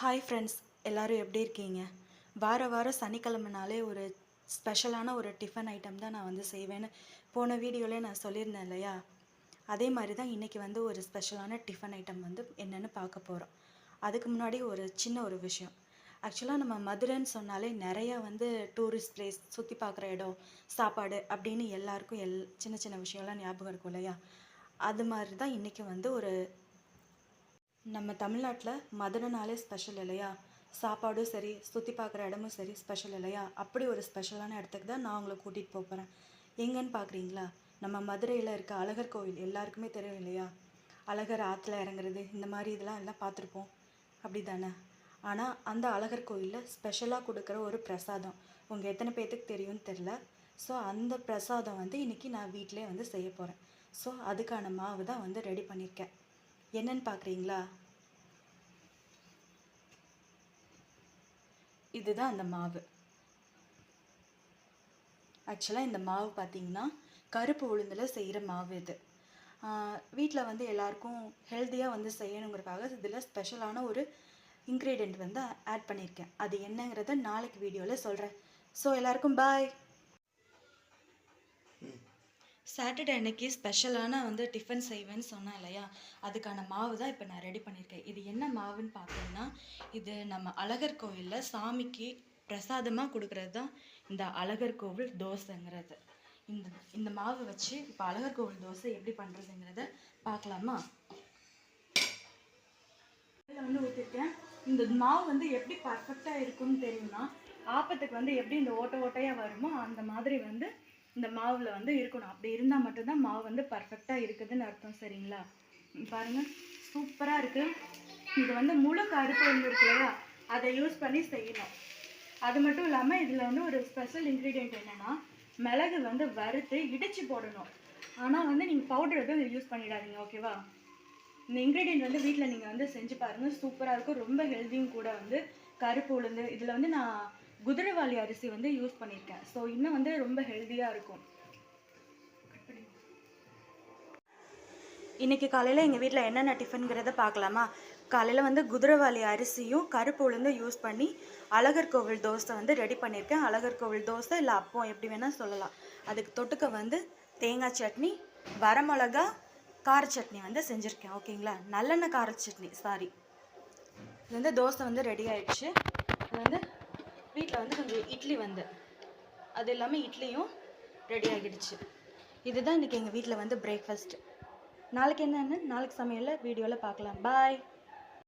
Hi friends எல்லோரும் எப்படி இருக்கீங்க? வார வாரம் சனிக்கிழமைனாலே ஒரு ஸ்பெஷலான ஒரு டிஃபன் ஐட்டம் தான் நான் வந்து செய்வேன்னு போன வீடியோவில் நான் சொல்லியிருந்தேன் இல்லையா? அதே மாதிரி தான் இன்றைக்கி வந்து ஒரு ஸ்பெஷலான டிஃபன் ஐட்டம் வந்து என்னென்னு பார்க்க போகிறோம் அதுக்கு முன்னாடி ஒரு சின்ன ஒரு விஷயம். ஆக்சுவலாக நம்ம மதுரைன்னு சொன்னாலே நிறையா வந்து டூரிஸ்ட் பிளேஸ் சுற்றி பார்க்குற இடம் சாப்பாடு அப்படின்னு எல்லாருக்கும் எல் சின்ன சின்ன விஷயம்லாம் ஞாபகம் இருக்கும் இல்லையா? அது மாதிரி தான் இன்றைக்கி வந்து ஒரு நம்ம தமிழ்நாட்டில் மதுரைனாலே ஸ்பெஷல் இல்லையா? சாப்பாடும் சரி சுற்றி பார்க்குற இடமும் சரி ஸ்பெஷல் இல்லையா? அப்படி ஒரு ஸ்பெஷலான இடத்துக்கு தான் நான் உங்களை கூட்டிகிட்டு போக போகிறேன் எங்கன்னு பார்க்குறீங்களா நம்ம மதுரையில் இருக்க அழகர் கோவில் எல்லாருக்குமே தெரியும் இல்லையா? அழகர் ஆற்றுல இறங்குறது இந்த மாதிரி இதெல்லாம் எல்லாம் பார்த்துருப்போம். அப்படி தானே ஆனால் அந்த அழகர் கோயிலில் ஸ்பெஷலாக கொடுக்குற ஒரு பிரசாதம் உங்கள் எத்தனை பேர்த்துக்கு தெரியும்னு தெரில ஸோ அந்த பிரசாதம் வந்து இன்றைக்கி நான் வீட்டிலே வந்து செய்ய போகிறேன் ஸோ அதுக்கான மாவு தான் வந்து ரெடி பண்ணியிருக்கேன். என்னன்னு பார்க்குறீங்களா இதுதான் அந்த மாவு. ஆக்சுவலாக இந்த மாவு பார்த்தீங்கன்னா கருப்பு உளுந்தில் செய்கிற மாவு இது. வீட்டில் வந்து எல்லாருக்கும் ஹெல்த்தியாக வந்து செய்யணுங்கிறதுக்காக இதில் ஸ்பெஷலான ஒரு இன்க்ரீடியண்ட் வந்து ஆட் பண்ணியிருக்கேன் அது என்னங்கிறத நாளைக்கு வீடியோவில் சொல்கிறேன் ஸோ எல்லாருக்கும் பாய் சாட்டர்டே அன்னைக்கு ஸ்பெஷலான வந்து டிஃபன் செய்வேன்னு சொன்னேன் இல்லையா? அதுக்கான மாவு தான் இப்போ நான் ரெடி பண்ணியிருக்கேன். இது என்ன மாவுன்னு பார்த்தோம்னா இது நம்ம அழகர் கோவிலில் சாமிக்கு பிரசாதமாக கொடுக்குறது தான் இந்த அழகர் கோவில் தோசைங்கிறது. இந்த இந்த மாவு வச்சு இப்போ அழகர் கோவில் தோசை எப்படி பண்ணுறதுங்கிறத பார்க்கலாமா? இதில் வந்து ஊற்றிருக்கேன் இந்த மாவு வந்து எப்படி பர்ஃபெக்டாக இருக்கும்னு தெரியும்னா ஆப்பத்துக்கு வந்து எப்படி இந்த ஓட்டை ஓட்டையாக வருமோ அந்த மாதிரி வந்து இந்த மாவில் வந்து இருக்கணும். அப்படி இருந்தால் மட்டும்தான் மாவு வந்து பர்ஃபெக்டாக இருக்குதுன்னு அர்த்தம் சரிங்களா? பாருங்கள் சூப்பராக இருக்குது இது வந்து முழு கருப்பு வந்து இல்லையா? அதை யூஸ் பண்ணி செய்யணும். அது மட்டும் இல்லாமல் இதில் வந்து ஒரு ஸ்பெஷல் இன்க்ரீடியன்ட் என்னென்னா மிளகு வந்து வறுத்து இடித்து போடணும். ஆனால் வந்து நீங்கள் பவுடர் எதுவும் யூஸ் பண்ணிடாதீங்க ஓகேவா இந்த இன்க்ரீடியன்ட் வந்து வீட்டில் நீங்கள் வந்து செஞ்சு பாருங்கள் சூப்பராக இருக்கும். ரொம்ப ஹெல்த்தியும் கூட வந்து கருப்பு உளுந்து. இதில் வந்து நான் குதிரைவாளி அரிசி வந்து யூஸ் பண்ணியிருக்கேன். ஸோ இன்னும் வந்து ரொம்ப ஹெல்த்தியாக இருக்கும். இன்றைக்கி காலையில் எங்கள் வீட்டில் என்னென்ன டிஃபனுங்கிறத பார்க்கலாமா? காலையில் வந்து குதிரைவாளி அரிசியும் கருப்பு உளுந்தும் யூஸ் பண்ணி அழகர் கோவில் தோசை வந்து ரெடி பண்ணியிருக்கேன். அழகர் கோவில் தோசை இல்லை அப்பம் எப்படி வேணால் சொல்லலாம். அதுக்கு தொட்டுக்க வந்து தேங்காய் சட்னி வரமிளகா கார சட்னி வந்து செஞ்சுருக்கேன். ஓகேங்களா? நல்லெண்ணெய் கார சட்னி சாரி இது வந்து தோசை வந்து ரெடி ஆயிடுச்சு. இது வந்து வீட்டில் வந்து கொஞ்சம் இட்லி வந்து. அது இல்லாமல் இட்லியும் ரெடி ஆகிடுச்சு. இதுதான் இன்றைக்கி எங்கள் வீட்டில் வந்து பிரேக்ஃபாஸ்ட் நாளைக்கு என்னென்னு? நாளைக்கு சமையலில் வீடியோவில் பார்க்கலாம். பாய்